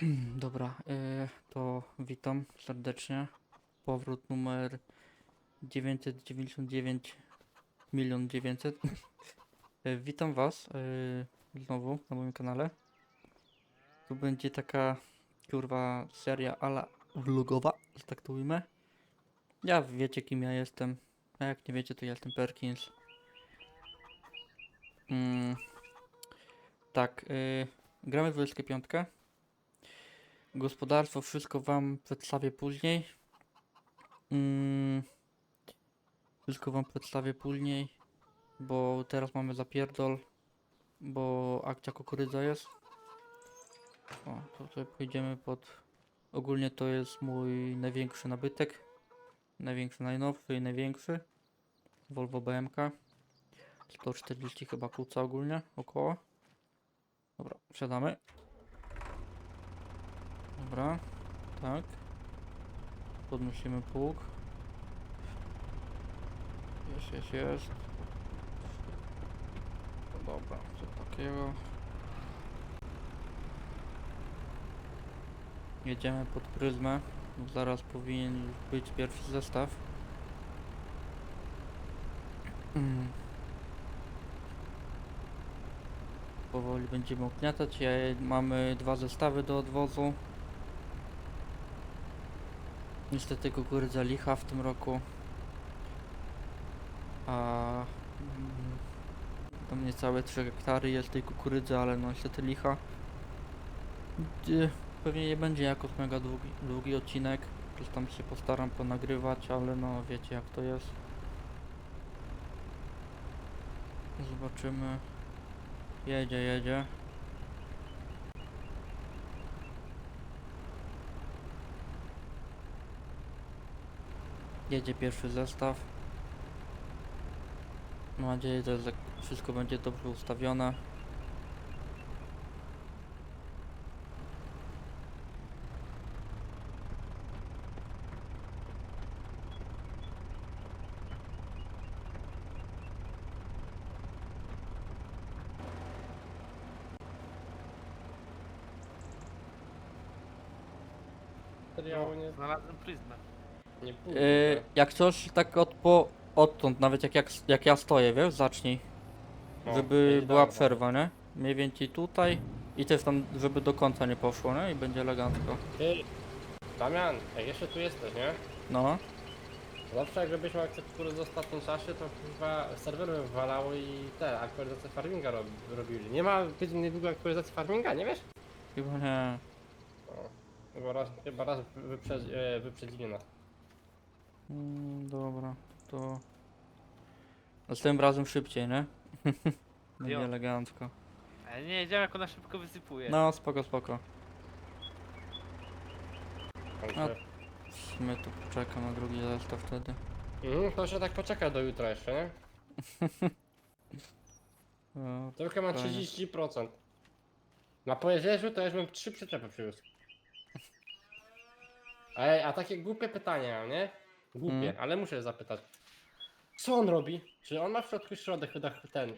Dobra, y, to witam serdecznie. Powrót numer 999 milion 900. Y, Witam Was y, znowu na moim kanale. Tu będzie taka kurwa seria ala vlogowa, że tak to ujmę. Ja wiecie kim ja jestem, a jak nie wiecie to ja jestem Perkins. Mm, tak, gramy w 25. Gospodarstwo, wszystko wam przedstawię później. Mm, wszystko wam przedstawię później, bo teraz mamy zapierdol, bo akcja kukurydza jest. O, to sobie pójdziemy pod... Ogólnie to jest mój największy nabytek. Największy, najnowszy i największy. Volvo BMK. 140 chyba kłóca ogólnie, około. Dobra, wsiadamy. Dobra, tak. Podnosimy pług. Jest, jest, jest. No dobra, co takiego. Jedziemy pod pryzmę. Zaraz powinien być pierwszy zestaw. Mm. Powoli będziemy ogniatać. Mamy dwa zestawy do odwozu. Niestety kukurydza licha w tym roku. A mm, tam niecałe 3 hektary jest tej kukurydzy, ale no niestety licha. Pewnie nie będzie jakoś mega długi, długi odcinek. Coś tam się postaram ponagrywać, ale no wiecie jak to jest. Zobaczymy. Jedzie, jedzie. Jedzie pierwszy zestaw. Mam nadzieję, że wszystko będzie dobrze ustawione. Materiału nie, Znalazłem pryzmę. Nie pójdę. Yy, jak coś, tak od po, odtąd, nawet jak, jak, jak ja stoję, wiesz, zacznij. O, żeby była dalej. przerwa, nie? Mniej więcej tutaj i też tam, żeby do końca nie poszło, nie? I będzie elegancko. Ty, Damian, jak jeszcze tu jesteś, nie? No, Zawsze jak robiliśmy akcję kukurydzy w ostatnim czasie, to chyba serwery wywalały i te aktualizacje farminga rob, robili. Nie ma tydzień niedługo aktualizacji farminga, nie wiesz? chyba nie. O, chyba raz, chyba raz wyprzedzi, e, wyprzedzili nas. Mm, dobra, to... Następnym razem szybciej, nie? będzie Jo. elegancko. Ale nie wiedziałem jak ona szybko wysypuje. No, spoko, spoko. Także... W sumie to poczekam na drugi zestaw wtedy. Mhm, to się tak poczeka do jutra jeszcze, nie? O, Tylko mam Fajnie. 30%. Na pojezierzu to już bym 3 przyczepy przywiózł. Ej, a takie głupie pytania, nie? Głupie, Mm. ale muszę zapytać. Co on robi? Czy on ma w środku środek chyba ten, yy,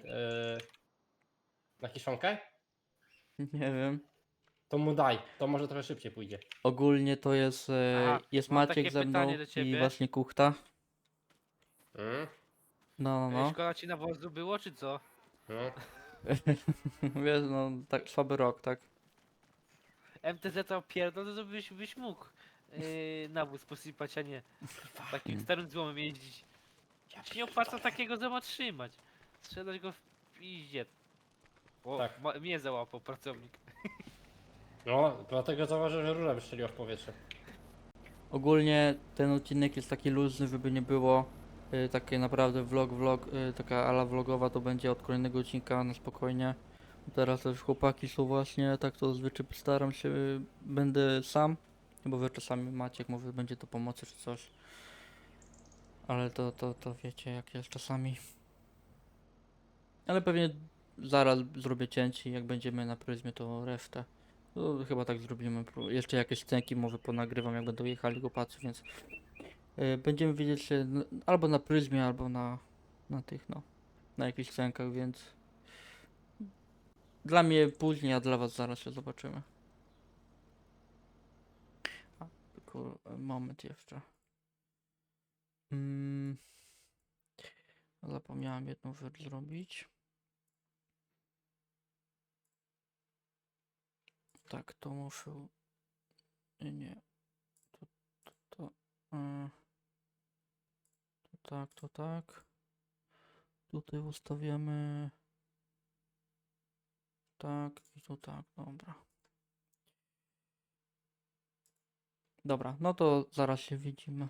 na kiszonkę? nie wiem. To mu daj, to może trochę szybciej pójdzie. Ogólnie to jest, e, Aha, jest mam Maciek ze mną pytanie do i ciebie. właśnie Kuchta. Mm, No, no, Ej, no. Szkoda ci nawozu było, czy co? no. Wiesz, no, tak słaby rok, tak? MTZ to pierdol, to byś, byś mógł yy, nawóz posypać, a nie takim starym złomem jeździć. Ci nie opłaca takiego złoma trzymać. Sprzedać go w piździe. O, Tak. ma, mnie załapał pracownik. No, dlatego zauważyłem, że rura wystrzeliła w powietrze. Ogólnie ten odcinek jest taki luźny, żeby nie było y, takie naprawdę vlog, vlog, y, taka ala vlogowa to będzie od kolejnego odcinka na spokojnie. Teraz też chłopaki są właśnie, tak to zwyczaj staram się, y, będę sam, bo wy czasami Maciek może będzie to pomocy czy coś. Ale to, to, to wiecie jak jest czasami. Ale pewnie zaraz zrobię cięcie jak będziemy na pryzmie to resztę. No, chyba tak zrobimy. Jeszcze jakieś scenki może ponagrywam, jak będą jechali go patrzę, więc y, będziemy widzieć się albo na pryzmie, albo na, na tych, no, na jakichś scenkach, więc dla mnie później, a dla was zaraz się zobaczymy. Kur... moment jeszcze. Mm. Zapomniałem jedną rzecz zrobić. Tak, to muszę... Nie, nie. To, to, to, e, to tak, to tak. Tutaj ustawiamy... Tak i tu tak, dobra. Dobra, no to zaraz się widzimy.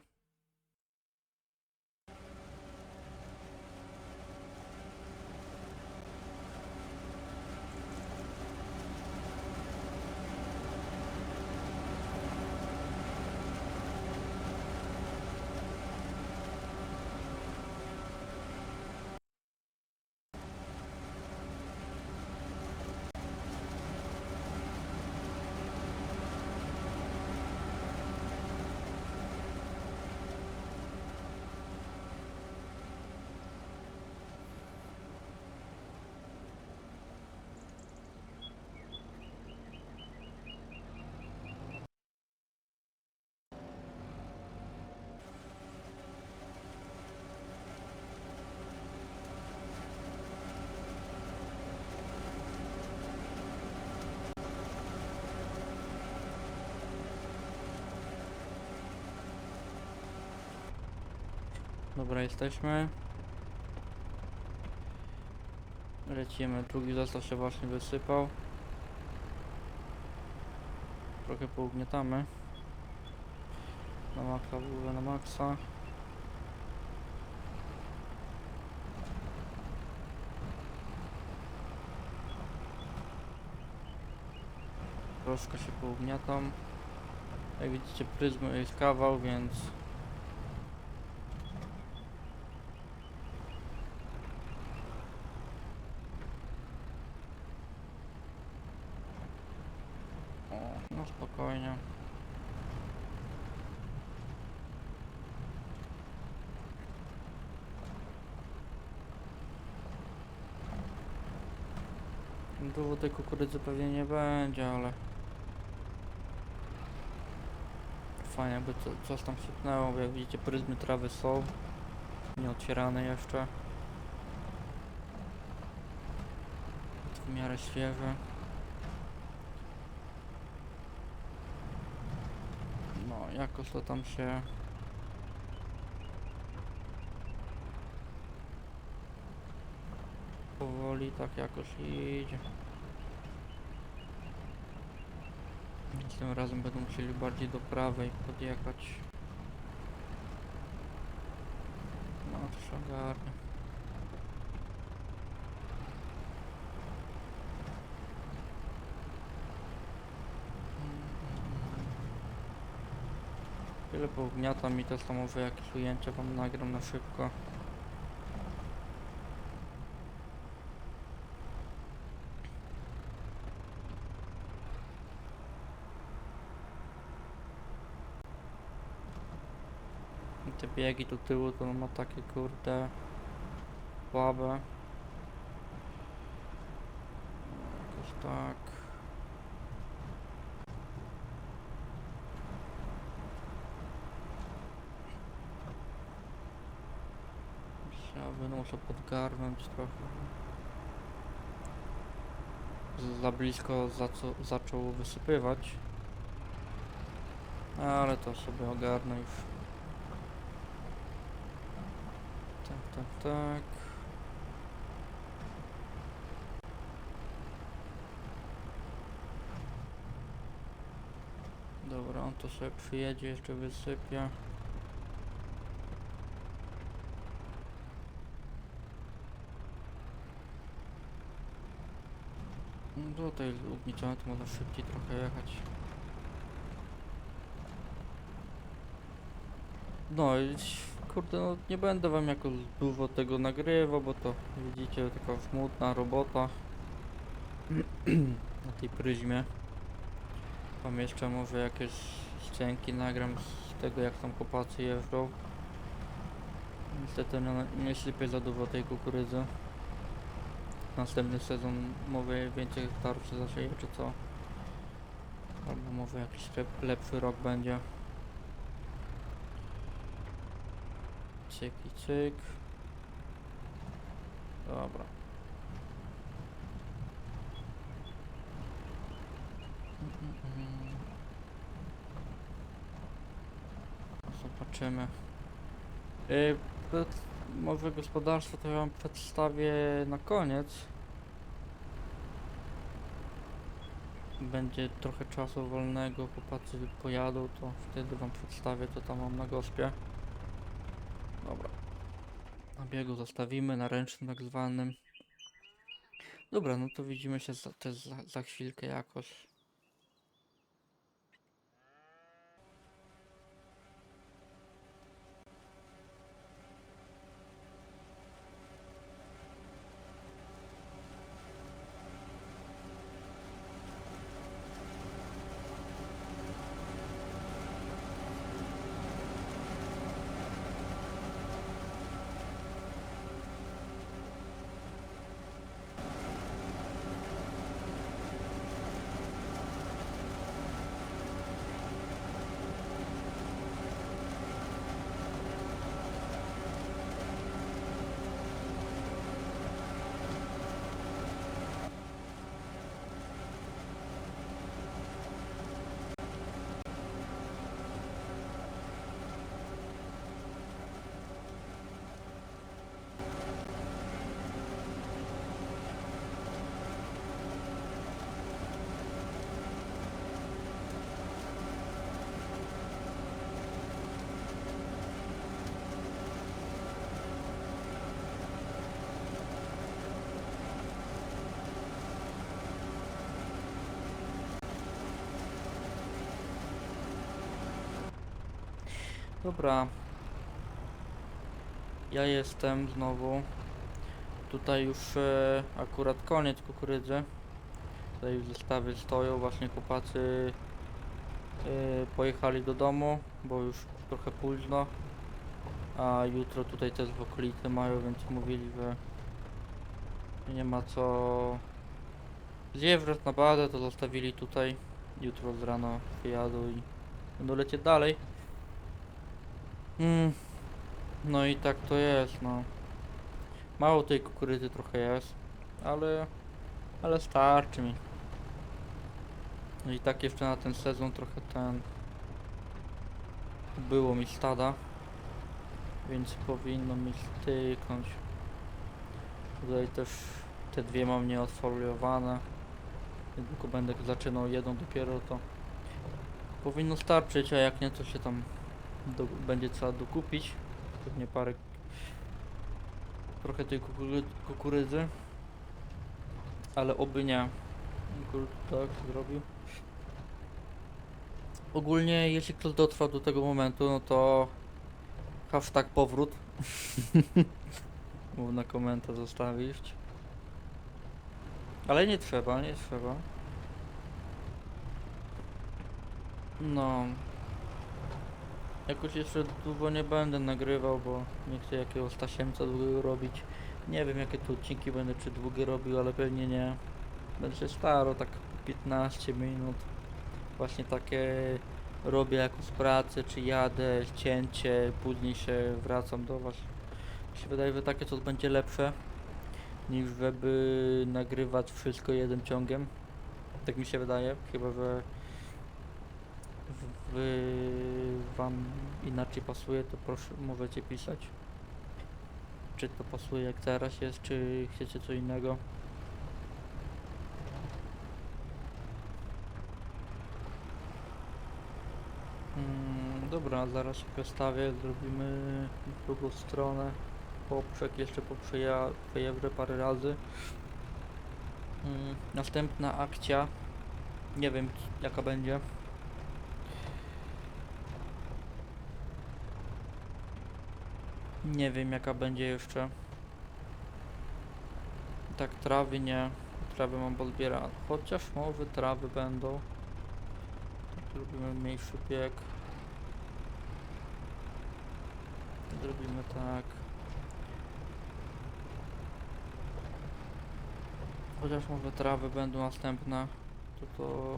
Dobra, jesteśmy. Lecimy. Drugi zestaw się właśnie wysypał. Trochę pougniatamy. Na maksa, na maksa. Troszkę się pougniatam. Jak widzicie pryzmy jest kawał, więc O, no spokojnie. Dużo tej kukurydzy pewnie nie będzie, ale fajnie jakby co, coś tam sypnęło, jak widzicie pryzmy trawy są nie otwierane jeszcze w miarę świeże No, jakoś to tam się... Powoli tak jakoś idzie. Więc Tym razem będą musieli bardziej do prawej podjechać. No, to pougniata mi to samowe jakieś ujęcia wam nagram na szybko. I te biegi do tyłu to ma takie kurde słabe. Jakoś tak. Trzeba muszę podgarnąć trochę. Za blisko zaco, zaczął wysypywać. Ale to sobie ogarnę już. Tak, tak, tak. Dobra, on to sobie przyjedzie, jeszcze wysypie. Tutaj ugniecione to można szybciej trochę jechać. No i kurde, no nie będę wam jakoś dużo tego nagrywał, bo to widzicie taka smutna robota na tej pryzmie. Wam jeszcze może jakieś ścianki nagram z tego jak tam chłopacy jeżdżą. Niestety nie, nie sypię za dużo tej kukurydzy następny sezon może więcej hektarów się zasieje, czy co? Albo może jakiś lepszy rok będzie. Cyk cyk. Dobra. Zobaczymy. Yy, może gospodarstwo to ja wam przedstawię na koniec. Będzie trochę czasu wolnego, chłopacy pojadą, to wtedy wam przedstawię co tam mam na gospie. Dobra. Na biegu zostawimy, na ręcznym tak zwanym. Dobra, no to widzimy się za, za, za chwilkę jakoś. Dobra. Ja jestem znowu. Tutaj już e, akurat koniec kukurydzy. Tutaj już zestawy stoją, właśnie chłopacy e, pojechali do domu, bo już trochę późno. A jutro tutaj też w okolicy mają, więc mówili, że nie ma co zjeżdżać na badę, to zostawili tutaj. Jutro z rano wyjadą i będą lecieć dalej. Mm. No i tak to jest, no. Mało tej kukurydzy trochę jest, ale, ale starczy mi. No i tak jeszcze na ten sezon trochę ten było mi stada, więc powinno mi styknąć. Tutaj też te dwie mam nieodfoliowane. Tylko będę zaczynał jedną dopiero to powinno starczyć, a jak nie to się tam do, będzie trzeba dokupić. Pewnie parę. Trochę tej kukury, kukurydzy. Ale oby nie. Tak zrobił. Ogólnie, jeśli ktoś dotrwał do tego momentu, no to hashtag powrót. Mów na komentarz zostawić. Ale nie trzeba, nie trzeba. No, Jakoś jeszcze długo nie będę nagrywał, bo nie chcę jakiegoś tasiemca długiego robić. Nie wiem jakie tu odcinki będę czy długie robił, ale pewnie nie. Będę się starał tak 15 minut. Właśnie takie robię jakąś pracę, czy jadę, cięcie, później się wracam do was. Mi się wydaje, że takie coś będzie lepsze niż żeby nagrywać wszystko jednym ciągiem. Tak mi się wydaje, chyba że wam inaczej pasuje, to proszę możecie pisać. Czy to pasuje jak teraz jest, czy chcecie co innego. Mm, dobra, zaraz się postawię, zrobimy drugą stronę. Poprzek jeszcze poprzeja- parę razy. Mm, następna akcja. Nie wiem jaka będzie. Nie wiem jaka będzie jeszcze. Tak trawy nie. Trawy mam podbiera. Chociaż może trawy będą. Tak zrobimy mniejszy bieg. Zrobimy tak. Chociaż może trawy będą następne. To to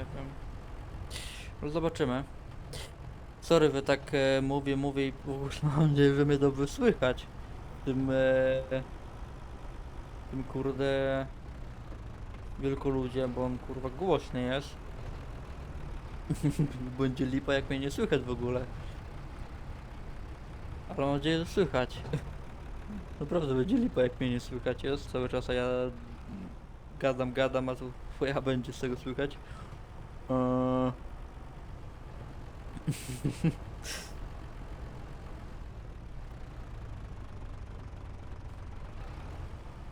Nie wiem. No zobaczymy. Sorry, wy tak e, mówię, mówię i mam nadzieję, że mnie dobrze słychać. Tym, e, tym kurde wielkoludzie, bo on kurwa głośny jest. Będzie lipa jak mnie nie słychać w ogóle. Ale mam nadzieję, że słychać. Naprawdę będzie lipa jak mnie nie słychać jest cały czas, a ja gadam, gadam, a to twoja będzie z tego słychać. Eee...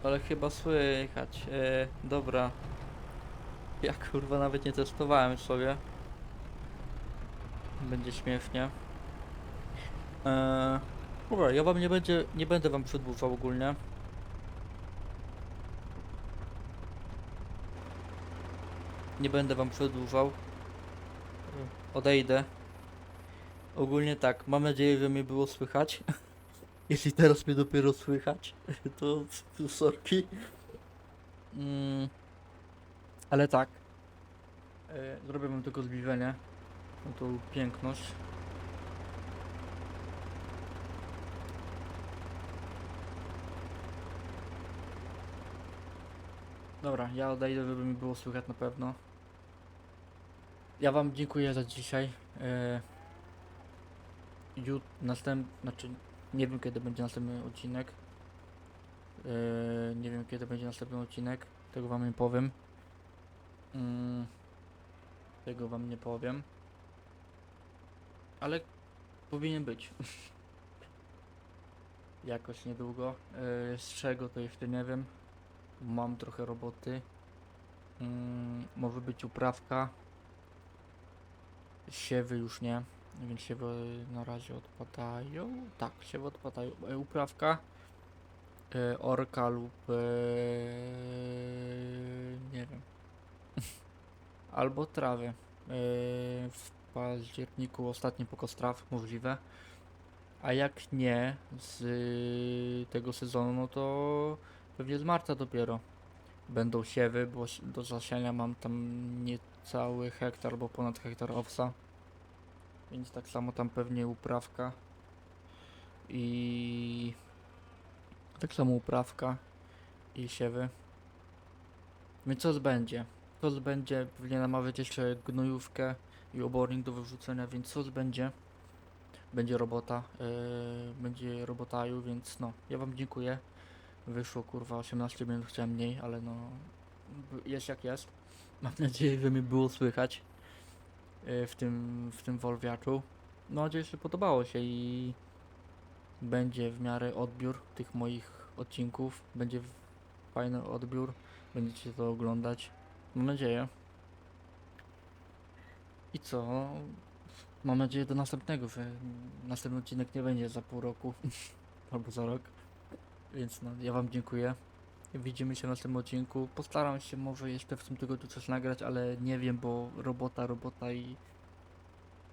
Ale chyba słychać. E, dobra. Ja kurwa nawet nie testowałem sobie. Będzie śmiesznie. Eee, dobra, ja wam nie będzie, nie będę wam przedłużał ogólnie. Nie będę wam przedłużał. Odejdę. Ogólnie tak, mam nadzieję, że mnie było słychać. Jeśli teraz mnie dopiero słychać, to to sorki. Mm, ale tak. E, zrobię wam tylko zbliżenie. No to piękność. Dobra, ja odejdę, żeby mi było słychać na pewno. Ja wam dziękuję za dzisiaj. E, jut, następ, znaczy nie wiem kiedy będzie następny odcinek. E, nie wiem kiedy będzie następny odcinek. Tego wam nie powiem. Mm, tego wam nie powiem. Ale powinien być. Jakoś niedługo. E, z czego to jeszcze nie wiem. Mam trochę roboty. Mm, może być uprawka. Siewy już nie, więc siewy na razie odpadają. Tak, siewy odpadają. E, uprawka. E, orka lub e, nie wiem. Albo trawy. E, w październiku ostatni pokos traw możliwe. A jak nie z tego sezonu, no to pewnie z marca dopiero będą siewy, bo do zasiania mam tam niecały hektar, albo ponad hektar owsa. Więc tak samo tam pewnie uprawka. I tak samo uprawka i siewy. Więc co będzie? Co będzie? Pewnie namawiać jeszcze gnojówkę i obornik do wyrzucenia, więc co będzie? Będzie robota, yy, będzie robotaju, więc no, ja wam dziękuję. Wyszło kurwa 18 minut, chciałem mniej, ale no jest jak jest. Mam nadzieję, że mi było słychać yy, w tym, w tym wolwiaczu. Mam nadzieję, że podobało się i będzie w miarę odbiór tych moich odcinków. Będzie fajny odbiór, będziecie to oglądać. Mam nadzieję. I co? Mam nadzieję do następnego, że następny odcinek nie będzie za pół roku albo za rok. Więc no, ja wam dziękuję. Widzimy się w następnym odcinku. Postaram się może jeszcze w tym tygodniu coś nagrać, ale nie wiem, bo robota, robota i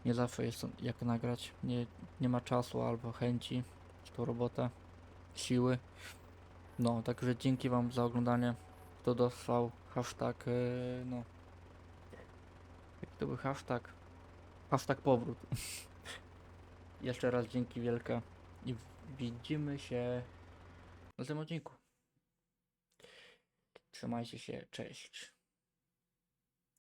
nie zawsze jest jak nagrać. Nie, nie ma czasu albo chęci w tą robotę, siły. No, także dzięki wam za oglądanie. Kto dostał hashtag, e, no. Jaki to był hashtag? Hashtag powrót. Jeszcze raz dzięki wielkie i widzimy się następnym odcinku. Trzymajcie się, cześć.